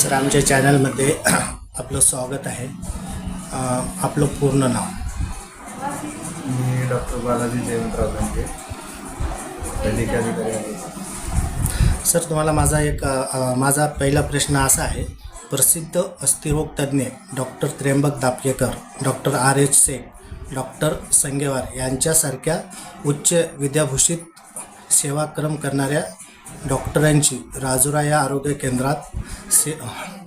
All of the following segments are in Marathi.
सर आमच्या चॅनलमध्ये आपलं स्वागत आहे. आपलं पूर्ण नाव. मी डॉक्टर बालाजी जयवंतराव धनके वैद्यकीय अधिकारी आहे. सर तुम्हाला माझा एक माझा पहिला प्रश्न असा आहे. प्रसिद्ध अस्थिरोग तज्ज्ञ doctor Trimbak Dapkekar doctor R H Shaikh doctor Sangewar यांच्यासारख्या उच्च विद्याभूषित सेवाक्रम करणाऱ्या डॉक्टरांची राजुरा या आरोग्य केंद्रात से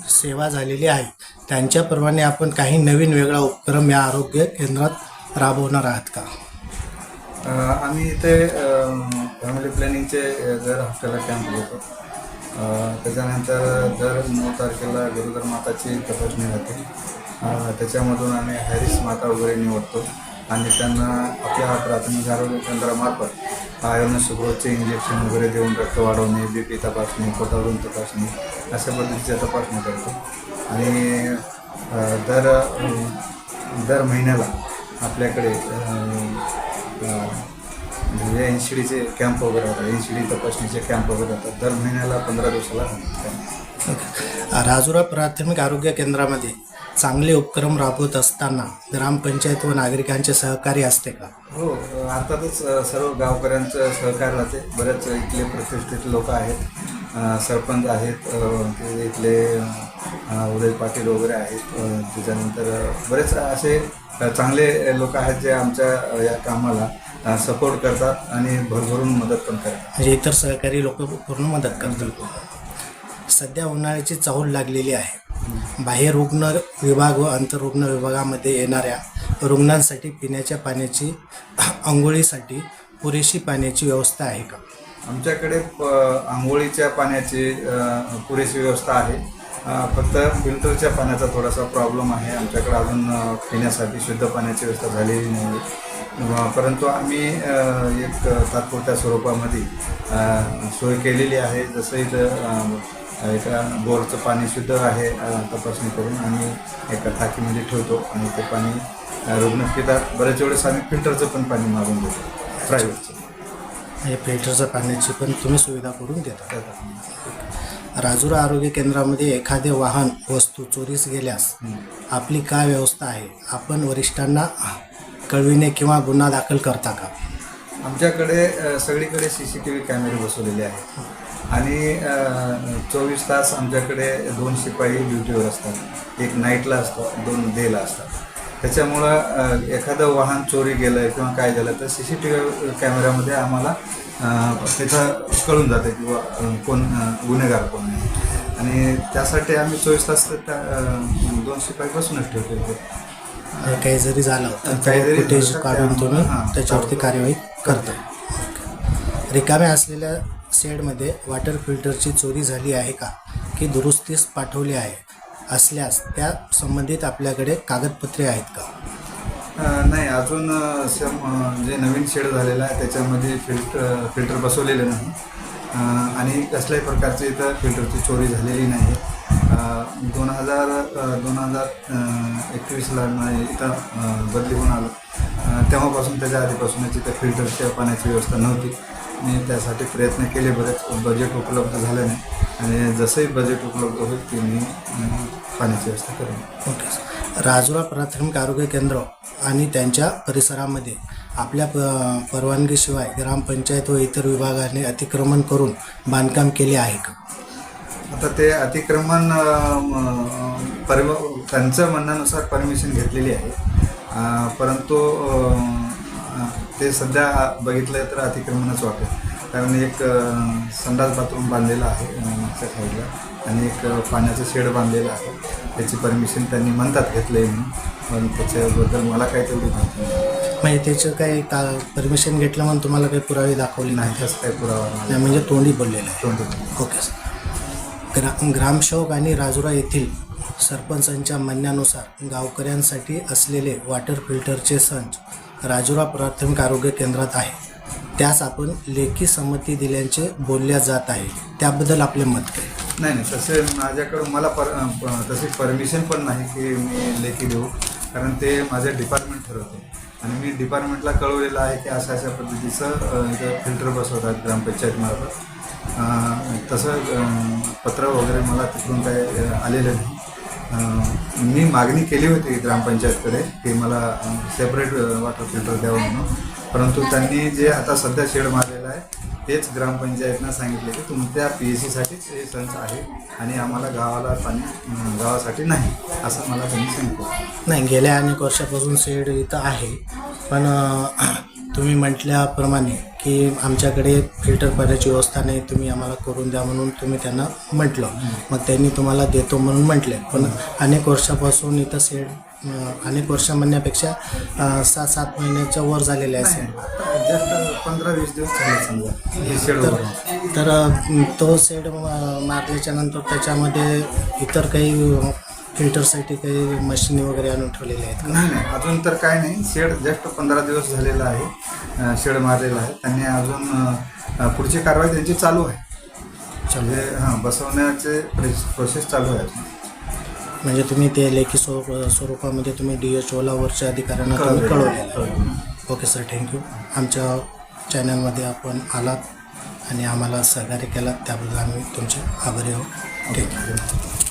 सेवा झालेली आहे. त्यांच्याप्रमाणे आपण काही नवीन वेगळा उपक्रम या आरोग्य केंद्रात राबवणार आहात का? आम्ही इथे फॅमिली प्लॅनिंगचे जर दर कॅम्प घेतो. त्याच्यानंतर दर नऊ तारखेला गरोदर माताची तपासणी होते. त्याच्यामधून आम्ही हॅरिस माता वगैरे निवडतो. आणि त्यांना आपल्या प्राथमिक आरोग्य केंद्रामार्फत आयर्न शुगरचे इंजेक्शन वगैरे देऊन रक्त वाढवणे बी पी तपासणी पोटावरून तपासणी अशा पद्धतीच्या तपासणी करतो. आणि दर दर महिन्याला आपल्याकडे म्हणजे एन सी डीचे कॅम्प वगैरे होतात एन सी डी तपासणीचे कॅम्प वगैरे होतात. दर महिन्याला पंधरा दिवसाला राजुरा प्राथमिक आरोग्य केंद्रामध्ये चांगले उपक्रम राबवत असताना ग्रामपंचायत व नागरिकांचे सहकार्य असते का? हो अर्थातच सर्व गावकऱ्यांचं सहकार्य राहते. बरेच इथले प्रतिष्ठित लोक आहेत. सरपंच आहेत इथले उदय पाटील वगैरे आहेत. त्याच्यानंतर बरेच असे चांगले लोक आहेत जे आमच्या या कामाला सपोर्ट करतात आणि भरभरून मदत पण करतात. म्हणजे इतर सहकारी लोक पूर्ण मदत करतात. सध्या उन्हाळ्याची चाहूल लागलेली आहे. बाह्य रुग्ण विभाग व अंतरुग्ण विभागामध्ये येणाऱ्या रुग्णांसाठी पिण्याच्या पाण्याची आंघोळीसाठी पुरेशी पाण्याची व्यवस्था आहे का? आमच्याकडे प आंघोळीच्या पाण्याची अ, पुरेशी व्यवस्था आहे. अ, फक्त फिल्टरच्या पाण्याचा थोडासा प्रॉब्लेम आहे. आमच्याकडे अजून अ, पिण्यासाठी शुद्ध पाण्याची व्यवस्था झालेली नाही. परंतु आम्ही अ, एक तात्पुरत्या स्वरूपामध्ये अ, सोय केलेली आहे. जसं इथं अ, एका बोरचं पाणी शुद्ध आहे तपासणी करून आम्ही एका टाकीमध्ये ठेवतो आणि ते पाणी रुग्ण पितात. बऱ्याच वेळेस आम्ही फिल्टरचं पण पाणी मागून देतो प्रायव्हेटचं. म्हणजे फिल्टरच्या पाण्याची पण तुम्ही सुविधा करून देता. राजुरा आरोग्य केंद्रामध्ये एखादे वाहन वस्तू चोरीस गेल्यास आपली काय व्यवस्था आहे? आपण वरिष्ठांना कळविणे किंवा गुन्हा दाखल करता का? आमच्याकडे सगळीकडे सी सी टी व्ही कॅमेरे बसवलेले आहेत. आणि चोवीस तास आमच्याकडे दोन शिपाई ड्युटीवर असतात. एक नाईटला असतो दोन डेला असतात. त्याच्यामुळं एखादं वाहन चोरी गेलं किंवा काय झालं तर सी सी टी व्ही कॅमेऱ्यामध्ये आम्हाला त्याचं कळून जातं किंवा कोण गुन्हेगार कोण आहे. आणि त्यासाठी आम्ही चोवीस तास तर त्या दोन शिपाई बसूनच ठेवतो काही जरी झालं तर काही जरी फुटेज काढून तुम्ही हां. त्याच्यावरती कार्यवाही करता. रिकाम्या असलेल्या शेडमध्ये वॉटर फिल्टरची चोरी झाली आहे का? की दुरुस्तीस पाठवली आहे? असल्यास त्या संबंधित आपल्याकडे कागदपत्रे आहेत का? नाही अजून जे नवीन शेड झालेलं आहे त्याच्यामध्ये फिल्टर फिल्टर बसवलेले नाही. आणि कसल्याही प्रकारची इथं फिल्टरची चोरी झालेली नाही. दोन हजार दोन हजार एकवीसला इथं बदली होऊन आलो. तेव्हापासून त्याच्या आधीपासूनच इथं फिल्टरच्या पाण्याची व्यवस्था नव्हती. मी त्यासाठी प्रयत्न केले बरेच बजेट उपलब्ध झालं नाही. आणि जसंही बजेट उपलब्ध होईल ते मी पाण्याची व्यवस्था करेन. Okay sir. राजुरा प्राथमिक आरोग्य केंद्र आणि त्यांच्या परिसरामध्ये आपल्या प परवानगीशिवाय ग्रामपंचायत व इतर विभागाने अतिक्रमण करून बांधकाम केले आहे का? आता ते अतिक्रमण परम त्यांचं म्हणण्यानुसार परमिशन घेतलेली आहे. परंतु ते सध्या बघितलं तर अतिक्रमणच वाटेल. कारण एक संडास बाथरूम बांधलेलं आहे मागच्या साईडला. आणि एक पाण्याचं शेड बांधलेलं आहे. त्याची परमिशन त्यांनी म्हणतात घेतलं आहे म्हणून. पण त्याच्याबद्दल मला काही तेवढी माहिती नाही. म्हणजे त्याचं काही का परमिशन घेतलं म्हणून तुम्हाला काही पुरावे दाखवले नाही तसं काही पुरावा नाही. नाही म्हणजे तोंडी बोललेलं आहे. तोंडी ओके सर. ग्रा ग्रामसेवक आणि राजुरा येथील सरपंचांच्या म्हणण्यानुसार गावकऱ्यांसाठी असलेले वॉटर फिल्टरचे संच राजुरा प्राथमिक आरोग्य केंद्रात आहे. त्यास आपण लेखी संमती दिल्याचे बोलल्या जात आहे. त्याबद्दल आपले मत काय? नाही नाही तसे माझ्याकडून मला पर तसे तशी परमिशन पण नाही की मी लेखी देऊ कारण ते माझे डिपार्टमेंट ठरवते. आणि मी डिपार्टमेंटला कळवलेलं आहे की अशा अशा पद्धतीचं फिल्टर बसवतात ग्रामपंचायतमार्फत. तसं पत्र वगैरे मला तिकडून काय आलेलं नाही. मी मागणी केली होती ग्रामपंचायतकडे की मला सेपरेट वॉटर फिल्टर द्यावं म्हणून. परंतु त्यांनी जे आता सध्या शेड मारलेलं आहे तेच ग्रामपंचायतनं सांगितले की तुमच्या पी एस सीसाठीच हे संच आहे आणि आम्हाला गावाला पाणी गावासाठी नाही असं मला त्यांनी सांगितलं. नाही गेल्या अनेक वर्षापासून शेड इथं आहे. पण तुम्ही म्हटल्याप्रमाणे की आमच्याकडे फिल्टर पाण्याची व्यवस्था नाही तुम्ही आम्हाला करून द्या म्हणून तुम्ही त्यांना म्हटलं. मग त्यांनी तुम्हाला देतो म्हणून म्हटले. पण अनेक वर्षापासून इथं सेड अनेक वर्ष म्हणण्यापेक्षा सात सहा सात महिन्याच्या वर झालेले आहे जस्ट पंधरा वीस दिवस समजा तर तो सेड मारल्याच्या नंतर त्याच्यामध्ये इतर काही फिल्टरसाठी काही मशिनी वगैरे आणून ठेवलेल्या आहेत नाही नाही अजून तर काय नाही. शेड जस्ट पंधरा दिवस झालेला आहे. शेड मारलेला आहे. त्यांनी अजून पुढची कारवाई त्यांची चालू आहे. म्हणजे हां बसवण्याचे प्रोसेस चालू आहे म्हणजे तुम्ही ते लेखी स्वरूप स्वरूपामध्ये तुम्ही डी एच ओला वरच्या अधिकाऱ्यांना तुम्ही कळवलेलं ओके सर थँक्यू आमच्या चॅनलमध्ये आपण आलात आणि आम्हाला सहकार्य केलात. त्याबद्दल आम्ही तुमचे आभारी आहोत. थँक्यू